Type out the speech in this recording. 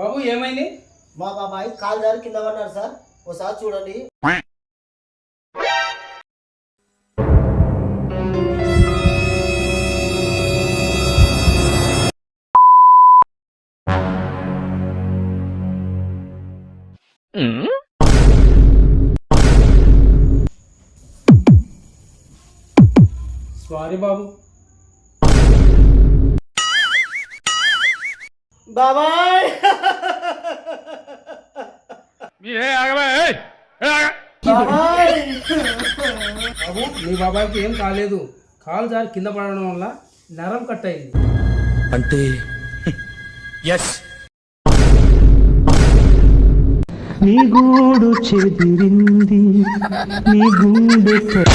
బాబు ఏమయిని బాబాబాయి call దారుకిందవన్నార sir ఒకసారి చూడండి స్واریబాబు బాబాయ్ బాబు మీ బాబాయ్కి ఏం కాలేదు కాలు జారి కింద పడడం వల్ల నరం కట్ అయింది అంటే ఎస్ నీ గూడు చెదిరింది నీ గుండె